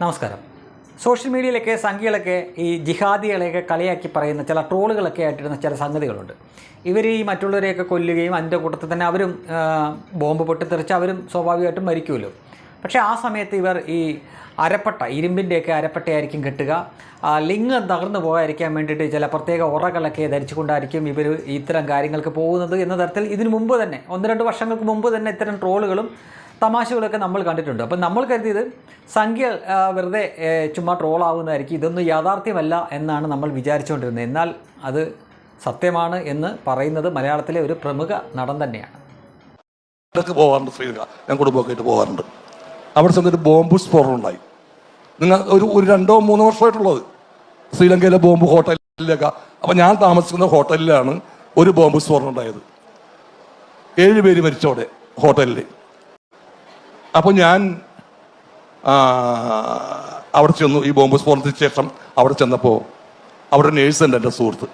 നമസ്കാരം. സോഷ്യൽ മീഡിയയിലൊക്കെ സംഖ്യകളൊക്കെ ഈ ജിഹാദികളെയൊക്കെ കളിയാക്കി പറയുന്ന ചില ട്രോളുകളൊക്കെ ആയിട്ടിരുന്ന ചില സംഗതികളുണ്ട്. ഇവർ ഈ മറ്റുള്ളവരെയൊക്കെ കൊല്ലുകയും അതിന്റെ കൂട്ടത്തിൽ തന്നെ അവരും ബോംബ് പൊട്ടിത്തെറിച്ച് അവരും സ്വാഭാവികമായിട്ടും മരിക്കുമല്ലോ. പക്ഷേ ആ സമയത്ത് ഇവർ ഈ അരപ്പട്ട ഇരുമ്പിന്റെയൊക്കെ അരപ്പട്ടയായിരിക്കും കെട്ടുക. ലിംഗം തകർന്നു പോകാതിരിക്കാൻ വേണ്ടിയിട്ട് ചില പ്രത്യേക ഉറകളൊക്കെ ധരിച്ചുകൊണ്ടായിരിക്കും ഇവർ ഇത്തരം കാര്യങ്ങൾക്ക് പോകുന്നത് എന്ന തരത്തിൽ ഇതിനു മുമ്പ് തന്നെ ഒന്ന് രണ്ട് വർഷങ്ങൾക്ക് മുമ്പ് തന്നെ ഇത്തരം ട്രോളുകളും തമാശകളൊക്കെ നമ്മൾ കണ്ടിട്ടുണ്ട്. അപ്പം നമ്മൾ കരുതിയത് സംഖ്യ വെറുതെ ചുമ്മാ ട്രോളാവുന്നതായിരിക്കും ഇതൊന്നും യാഥാർത്ഥ്യമല്ല എന്നാണ് നമ്മൾ വിചാരിച്ചുകൊണ്ടിരുന്നത്. എന്നാൽ അത് സത്യമാണ് എന്ന് പറയുന്നത് മലയാളത്തിലെ ഒരു പ്രമുഖ നടൻ തന്നെയാണ്. പോകാറുണ്ട് ശ്രീലങ്ക. ഞാൻ കുടുംബമൊക്കെ ആയിട്ട് പോകാറുണ്ട്. അവിടെ ചെന്നൊരു ബോംബ് സ്ഫോടനം ഉണ്ടായി. നിങ്ങൾ ഒരു ഒരു രണ്ടോ മൂന്നോ വർഷമായിട്ടുള്ളത് ശ്രീലങ്കയിലെ ബോംബ് ഹോട്ടലിലൊക്കെ. അപ്പം ഞാൻ താമസിക്കുന്ന ഹോട്ടലിലാണ് ഒരു ബോംബ് സ്ഫോടനം ഉണ്ടായത്. ഏഴ് പേര് മരിച്ചവിടെ ഹോട്ടലിൽ അപ്പോൾ ഞാൻ അവിടെ ചെന്നു. ഈ ബോംബ് സ്ഫോടനത്തിന് ശേഷം അവിടെ ചെന്നപ്പോൾ അവിടെ നേഴ്സുണ്ട് എന്റെ സുഹൃത്ത്.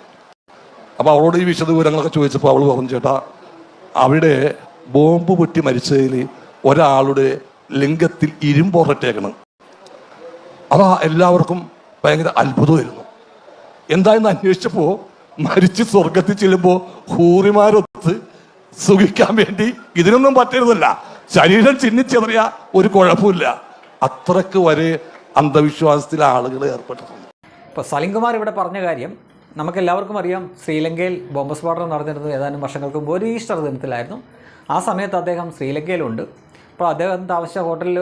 അപ്പോൾ അവളോട് ഈ വിശദവിവരങ്ങളൊക്കെ ചോദിച്ചപ്പോൾ അവൾ പറഞ്ഞു ചേട്ടാ അവിടെ ബോംബ് പൊട്ടി മരിച്ചതിൽ ഒരാളുടെ ലിംഗത്തിൽ ഇരുമ്പുറട്ടേക്കണം അതാ എല്ലാവർക്കും ഭയങ്കര അത്ഭുതമായിരുന്നു. എന്തായെന്ന് അന്വേഷിച്ചപ്പോൾ മരിച്ച് സ്വർഗത്തിൽ ചെല്ലുമ്പോൾ ഹൂറിമാരൊത്ത് സുഖിക്കാൻ വേണ്ടി ഇതിനൊന്നും പറ്റരുതല്ല. ശരീരം ചിന്നിച്ചെറിയ ഒരു കുഴപ്പമില്ല. അത്രയ്ക്ക് വരെ അന്ധവിശ്വാസത്തിൽ ആളുകൾ ഏർപ്പെട്ടിട്ടുണ്ട്. ഇപ്പോൾ സലിംകുമാർ ഇവിടെ പറഞ്ഞ കാര്യം നമുക്കെല്ലാവർക്കും അറിയാം. ശ്രീലങ്കയിൽ ബോംബ് സ്ഫോടനം നടന്നിരുന്നത് ഏതാനും വർഷങ്ങൾക്ക് മുമ്പ് ഒരു ഈസ്റ്റർ ദിനത്തിലായിരുന്നു. ആ സമയത്ത് അദ്ദേഹം ശ്രീലങ്കയിലുണ്ട്. അപ്പോൾ അദ്ദേഹം താമസിച്ച ഹോട്ടലിൽ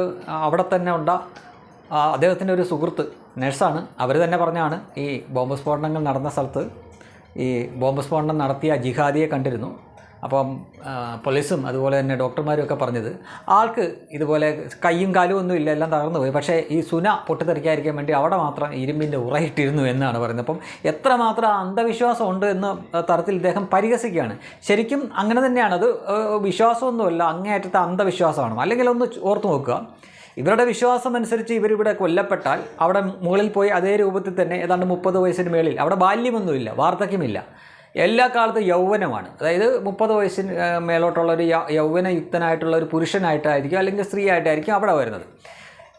അവിടെ തന്നെ ഉണ്ട അദ്ദേഹത്തിന്റെ ഒരു സുഹൃത്ത് നഴ്സാണ്. അവർ തന്നെ പറഞ്ഞാണ് ഈ ബോംബ് സ്ഫോടനങ്ങൾ നടന്ന സ്ഥലത്ത് ഈ ബോംബ് സ്ഫോടനം നടത്തിയ ജിഹാദിയെ കണ്ടിരുന്നു. അപ്പം പോലീസും അതുപോലെ തന്നെ ഡോക്ടർമാരും ഒക്കെ പറഞ്ഞത് ആൾക്ക് ഇതുപോലെ കൈയും കാലും ഒന്നും ഇല്ല എല്ലാം തകർന്നു പോയി. പക്ഷേ ഈ സുന പൊട്ടിത്തെറിക്കാതിരിക്കാൻ വേണ്ടി അവിടെ മാത്രം ഇരുമ്പിന്റെ ഉറയിട്ടിരുന്നു എന്നാണ് പറയുന്നത്. അപ്പം എത്രമാത്രം അന്ധവിശ്വാസം ഉണ്ട് എന്ന തരത്തിൽ ഇദ്ദേഹം പരിഹസിക്കുകയാണ്. ശരിക്കും അങ്ങനെ തന്നെയാണ്. അത് വിശ്വാസമൊന്നുമല്ല അങ്ങേയറ്റത്തെ അന്ധവിശ്വാസമാണ്. അല്ലെങ്കിൽ ഒന്ന് ഓർത്തു നോക്കുക. ഇവരുടെ വിശ്വാസം അനുസരിച്ച് ഇവരിവിടെ കൊല്ലപ്പെട്ടാൽ അവിടെ മുകളിൽ പോയി അതേ രൂപത്തിൽ തന്നെ ഏതാണ്ട് മുപ്പത് വയസ്സിന് മേളിൽ അവിടെ ബാല്യമൊന്നുമില്ല വാർദ്ധക്യമില്ല. എല്ലാ കാലത്തും യൗവനമാണ്. അതായത് മുപ്പത് വയസ്സിന് മേലോട്ടുള്ള ഒരു യൗവനയുക്തനായിട്ടുള്ള ഒരു പുരുഷനായിട്ടായിരിക്കും അല്ലെങ്കിൽ സ്ത്രീ ആയിട്ടായിരിക്കും അവിടെ വരുന്നത്.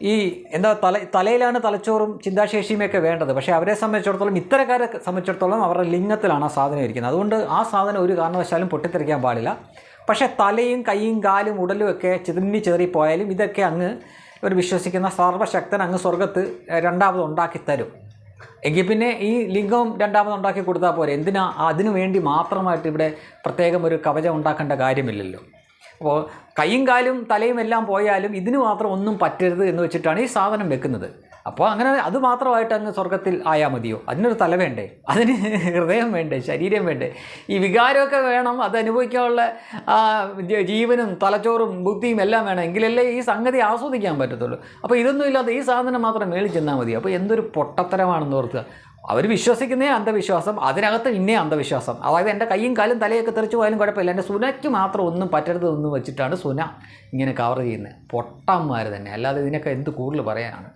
ഈ എന്താ തല തലയിലാണ് തലച്ചോറും ചിന്താശേഷിയുമൊക്കെ വേണ്ടത്. പക്ഷേ അവരെ സംബന്ധിച്ചിടത്തോളം ഇത്തരക്കാരെ സംബന്ധിച്ചിടത്തോളം അവരുടെ ലിംഗത്തിലാണ് ആ സാധനം ഇരിക്കുന്നത്. അതുകൊണ്ട് ആ സാധനം ഒരു കാരണവശാലും പൊട്ടിത്തെറിക്കാൻ പാടില്ല. പക്ഷേ തലയും കൈയും കാലും ഉടലും ഒക്കെ ചിതന്നി ചെറിപ്പോയാലും ഇതൊക്കെ അങ്ങ് ഒരു വിശ്വസിക്കുന്ന സർവശക്തൻ അങ്ങ് സ്വർഗത്ത് രണ്ടാമത് ഉണ്ടാക്കി തരും എങ്കിൽ പിന്നെ ഈ ലിംഗം രണ്ടാമത് ഉണ്ടാക്കി കൊടുത്താൽ പോരെ? എന്തിനാ? അതിനു വേണ്ടി മാത്രമായിട്ട് ഇവിടെ പ്രത്യേകം ഒരു കവചം ഉണ്ടാക്കേണ്ട കാര്യമില്ലല്ലോ. അപ്പോൾ കൈയും കാലും തലയും എല്ലാം പോയാലും ഇതിന് മാത്രം ഒന്നും പറ്റരുത് എന്ന് വെച്ചിട്ടാണ് ഈ സാധനം വെക്കുന്നത്. അപ്പോൾ അങ്ങനെ അത് മാത്രമായിട്ട് അങ്ങ് സ്വർഗത്തിൽ ആയാൽ മതിയോ? അതിനൊരു തല വേണ്ടേ? അതിന് ഹൃദയം വേണ്ടേ? ശരീരം വേണ്ടേ? ഈ വികാരമൊക്കെ വേണം. അത് അനുഭവിക്കാനുള്ള ജീവനും തലച്ചോറും ബുദ്ധിയും എല്ലാം വേണം. എങ്കിലല്ലേ ഈ സംഗതി ആസ്വദിക്കാൻ പറ്റത്തുള്ളൂ. അപ്പോൾ ഇതൊന്നും ഇല്ലാതെ ഈ സാധനം മാത്രം മേളിൽ ചെന്നാൽ മതി അപ്പോൾ എന്തൊരു പൊട്ടത്തരമാണെന്ന് ഓർക്കുക. അവർ വിശ്വസിക്കുന്നേ അന്ധവിശ്വാസം അതിനകത്ത് ഇന്നേ അന്ധവിശ്വാസം. അതായത് എന്റെ കൈയും കാലും തലയൊക്കെ തെറിച്ചു പോയാലും കുഴപ്പമില്ല. എന്റെ സുനയ്ക്ക് മാത്രം ഒന്നും പറ്റരുത് എന്ന് വെച്ചിട്ടാണ് സുന ഇങ്ങനെ കവർ ചെയ്യുന്നത്. പൊട്ടന്മാർ തന്നെ. അല്ലാതെ ഇതിനൊക്കെ എന്ത് കൂടുതൽ പറയാനാണ്?